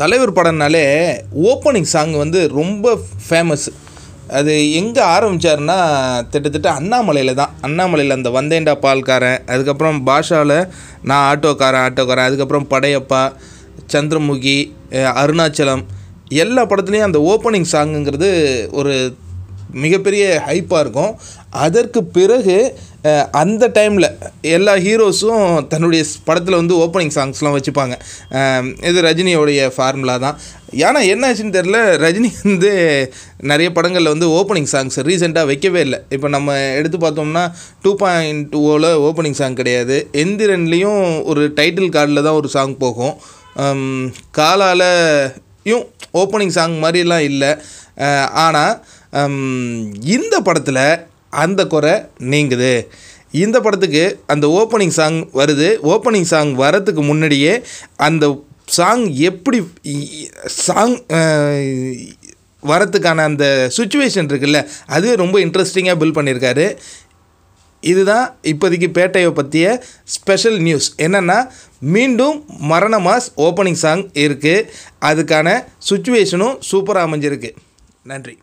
தலைவர் படம்னாலே opening song வந்து ரொம்ப ஃபேமஸ் அது எங்கே ஆரம்பித்தார்னா கிட்டத்தட்ட அண்ணாமலையில் தான். அண்ணாமலையில் அந்த வந்தேண்டா பால்காரன் அதுக்கப்புறம் பாஷாவில் நான் ஆட்டோக்காரன் ஆட்டோக்காரன் அதுக்கப்புறம் படையப்பா சந்திரமுகி அருணாச்சலம் எல்லா படத்துலேயும் அந்த ஓப்பனிங் சாங்குங்கிறது ஒரு மிகப்பெரிய ஹைப்பாக இருக்கும். அதற்கு பிறகு அந்த டைமில் எல்லா ஹீரோஸும் தன்னுடைய படத்தில் வந்து ஓப்பனிங் சாங்ஸ்லாம் வச்சுப்பாங்க. இது ரஜினியோடைய ஃபார்முலா தான். ஆனால் என்னாச்சுன்னு தெரில ரஜினி வந்து நிறைய படங்களில் வந்து ஓப்பனிங் சாங்ஸ் ரீசெண்டாக வைக்கவே இல்லை. இப்போ நம்ம எடுத்து பார்த்தோம்னா டூ பாயிண்ட் டூவில் ஓப்பனிங் சாங் கிடையாது. எந்திரன்லேயும் ஒரு டைட்டில் கார்டில் தான் ஒரு சாங் போகும். காலாலையும் ஓப்பனிங் சாங் மாதிரிலாம் இல்லை. ஆனால் இந்த படத்தில் அந்த குறை நீங்குது. இந்த படத்துக்கு அந்த ஓப்பனிங் சாங் வருது. ஓப்பனிங் சாங் வரத்துக்கு முன்னாடியே அந்த சாங் எப்படி சாங் வரத்துக்கான அந்த சுச்சுவேஷன் இருக்குல்ல அது ரொம்ப இன்ட்ரெஸ்டிங்காக பில் பண்ணியிருக்காரு இதுதான் இப்போதைக்கு பேட்டையை பற்றிய ஸ்பெஷல் நியூஸ் என்னென்னா மீண்டும் மரண மாஸ் ஓப்பனிங் சாங் இருக்குது அதுக்கான சுச்சுவேஷனும் சூப்பராக அமைஞ்சிருக்கு. நன்றி.